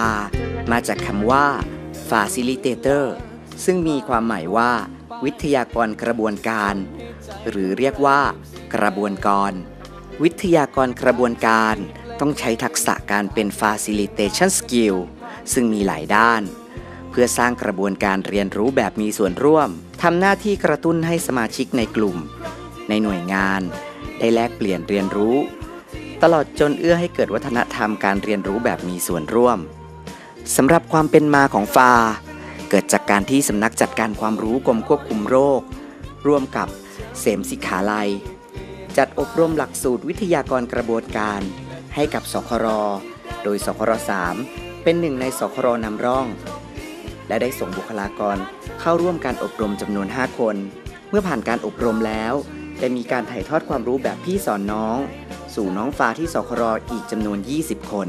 ามาจากคำว่า facilitator ซึ่งมีความหมายว่า วิทยากรกระบวนการ หรือเรียกว่า กระบวนกร วิทยากรกระบวนการ ต้องใช้ทักษะการเป็น facilitation skill ซึ่งมีหลายด้าน เพื่อสร้างกระบวนการเรียนรู้แบบมีส่วนร่วมทำหน้าที่กระตุ้นให้สมาชิกในกลุ่ม ในหน่วยงาน ได้แลกเปลี่ยนเรียนรู้ ตลอดจนเอื้อให้เกิดวัฒนธรรมการเรียนรู้แบบมีส่วนร่วม สำหรับความเป็นมาของฟา เกิดจากการที่สำนักจัดการความรู้กรมควบคุมโรค ร่วมกับเสมสิขาลัย จัดอบรมหลักสูตรวิทยากรกระบวนการ ให้กับสครโดยสคร3เป็นหนึ่งในสครนำร่อง และได้ส่งบุคลากรเข้าร่วมการอบรมจำนวน 5 คน เมื่อผ่านการอบรมแล้วได้มีการถ่ายทอดความรู้แบบพี่สอนน้อง สู่น้องฟ้าที่สครอีกจำนวน 20 คน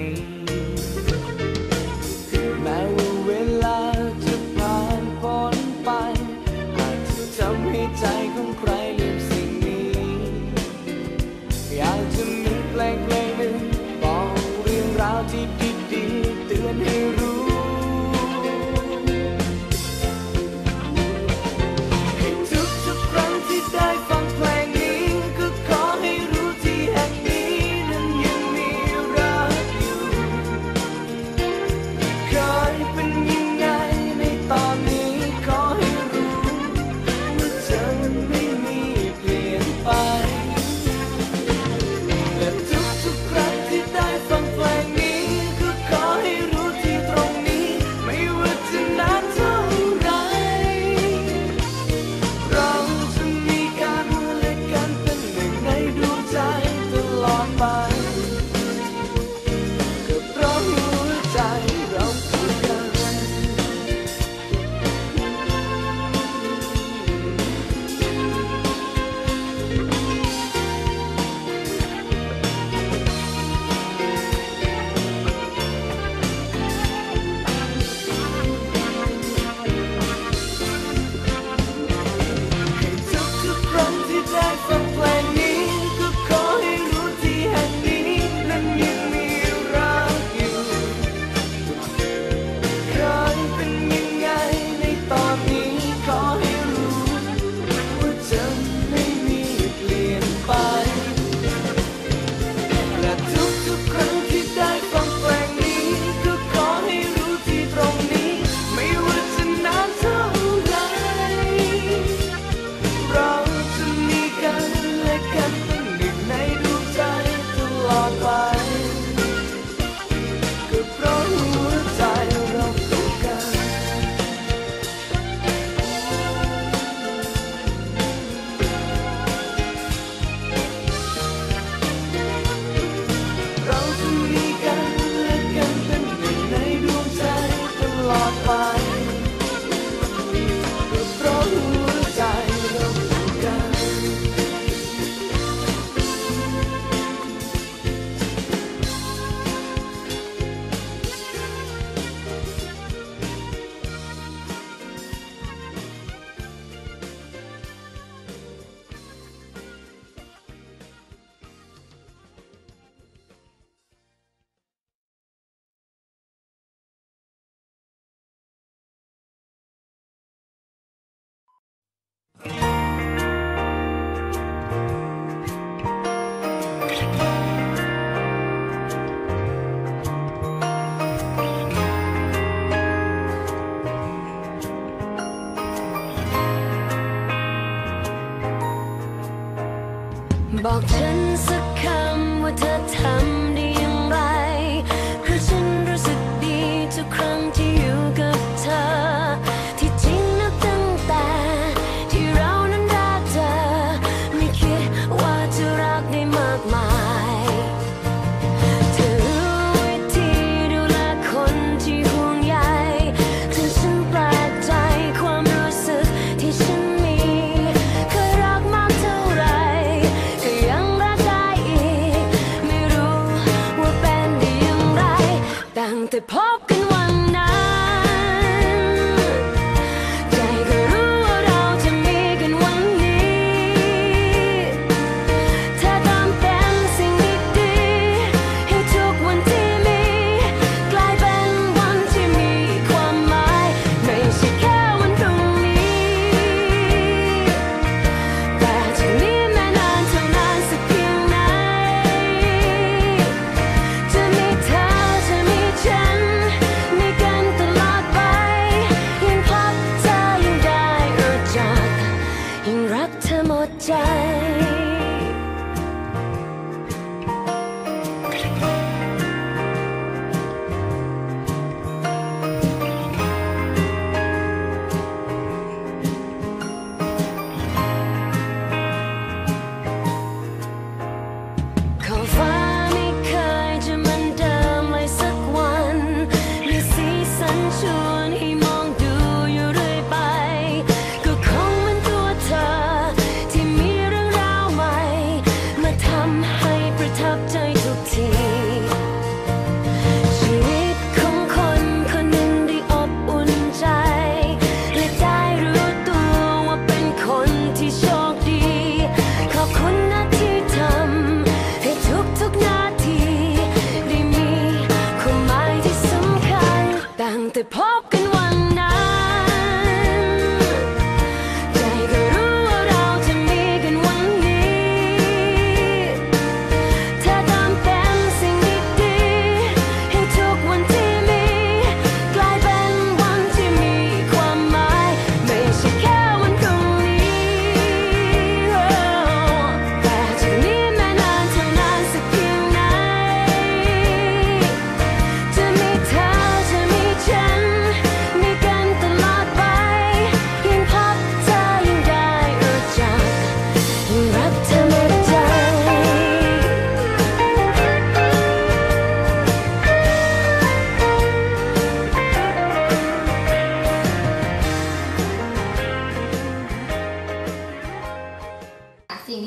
สักคำว่าเธอทำได้อย่างไร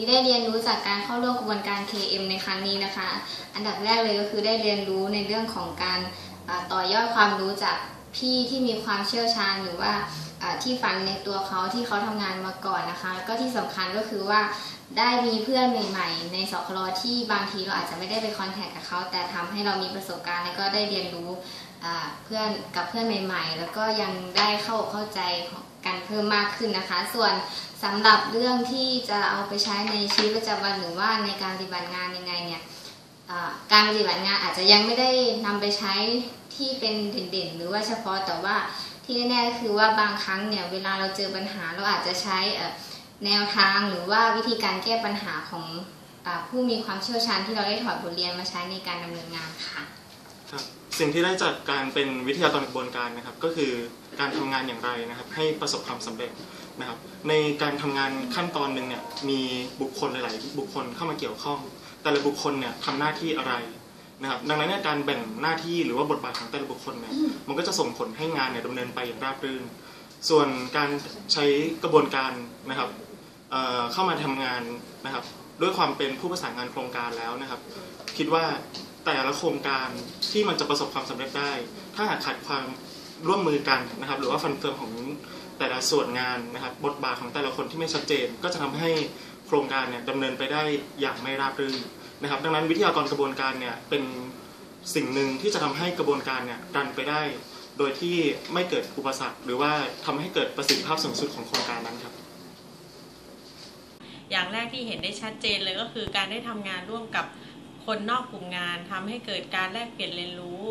ได้เรียนรู้จากการเข้าร่วมกระบวนการ KM ในครั้งนี้นะคะ อันดับแรกเลยก็คือได้เรียนรู้ในเรื่องของการต่อยอดความรู้จากพี่ที่มีความเชี่ยวชาญหรือว่า ที่ฝันในตัวเขาที่เขาทำงานมาก่อนนะคะแล้วก็ที่สำคัญก็คือว่าได้มีเพื่อนใหม่ๆในสคลที่บางทีเราอาจจะไม่ได้ไปคอนแทคกับเขาแต่ทำให้เรามีประสบการณ์ แล้วก็ได้เรียนรู้เพื่อนกับเพื่อนใหม่ ๆ แล้วก็ยังได้เข้าอกเข้าใจกันเพิ่มมากขึ้นนะคะ ส่วนสำหรับเรื่องที่จะเอาไปใช้ในชีวิตประจำวันหรือว่าในการปฏิบัติงานยังไงเนี่ยการปฏิบัติงานอาจจะยังไม่ได้นำไปใช้ที่เป็นเด่นๆ หรือว่าเฉพาะแต่ว่า ที่แน่ๆคือว่าบางครั้งเนี่ยเวลาเราเจอปัญหาเราอาจจะใช้แนวทางหรือว่าวิธีการแก้ปัญหาของผู้มีความเชี่ยวชาญที่เราได้ถอดบทเรียนมาใช้ในการดำเนินงานค่ะครับสิ่งที่ได้จากการเป็นวิทยากรกระบวนการนะครับ ก็คือการทำงานอย่างไรนะครับ ให้ประสบความสำเร็จนะครับ ในการทำงานขั้นตอนหนึ่งเนี่ยมีบุคคลหลาย ๆ บุคคลเข้ามาเกี่ยวข้อง แต่ละบุคคลเนี่ยทำหน้าที่อะไร นะครับดังนั้นเนี่ยการแบ่งหน้าที่หรือว่าบทบาทของแต่ละบุคคลเนี่ยมันก็จะส่งผลให้งานเนี่ยดำเนินไปอย่างราบรื่น ส่วนการใช้กระบวนการนะครับเอ่อเข้ามาทำงานนะครับ ด้วยความเป็นผู้ประสานงานโครงการแล้วนะครับ คิดว่าแต่ละโครงการที่มันจะประสบความสำเร็จได้ ถ้าหากขาดความร่วมมือกันนะครับ หรือว่าฟันเฟืองของแต่ละส่วนงานนะครับ บทบาทของแต่ละคนที่ไม่ชัดเจน ก็จะทำให้โครงการเนี่ยดำเนินไปได้อย่างไม่ราบรื่น นะครับ ดังนั้นวิทยากรกระบวนการเนี่ยเป็นสิ่งหนึ่งที่จะทำให้กระบวนการเนี่ยดันไปได้ โดยที่ไม่เกิดอุปสรรค หรือว่าทำให้เกิดประสิทธิภาพสูงสุดของโครงการนั้นครับ อย่างแรกที่เห็นได้ชัดเจนเลยก็คือการได้ทำงานร่วมกับคนนอกกลุ่มงานทำให้เกิดการแลกเปลี่ยนเรียนรู้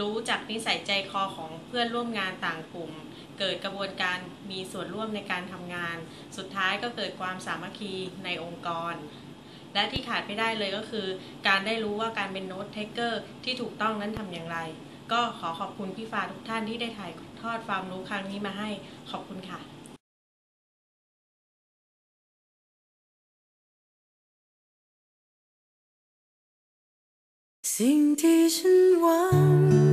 รู้จากนิสัยใจคอของเพื่อนร่วมงานต่างกลุ่ม เกิดกระบวนการมีส่วนร่วมในการทำงาน สุดท้ายก็เกิดความสามัคคีในองค์กร และที่ขาดไม่ได้เลยก็คือ การได้รู้ว่าการเป็นโน้ตเทคเกอร์ที่ถูกต้องนั้นทำอย่างไร ก็ขอขอบคุณพี่ฟ้าทุกท่านที่ได้ถ่ายทอดความรู้ครั้งนี้มาให้ขอบคุณค่ะสิ่งที่ฉันหวัง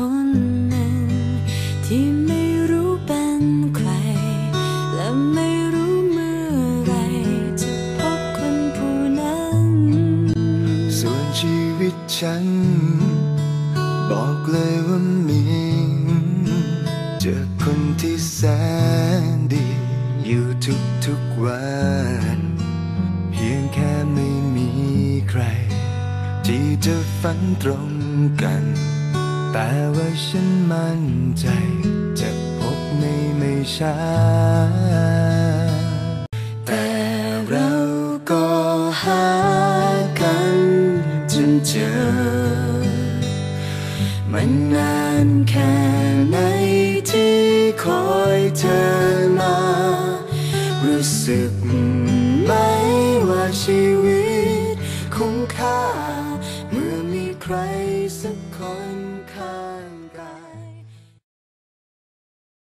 คนหนึ่ง ที่ไม่รู้เป็นใคร และไม่รู้เมื่อไรจะพบคนผู้นั้น ส่วนชีวิตฉัน บอกเลยว่ามี เจอคนที่แสนดี อยู่ทุกๆวัน เพียงแค่ไม่มีใคร ที่จะฝันตรงกัน แต่ว่าฉันมั่นใจ จะพบในไม่ช้า แต่เราก็หากันจนเจอ มันนานแค่ไหนที่คอยเธอมา รู้สึกไหมว่าชี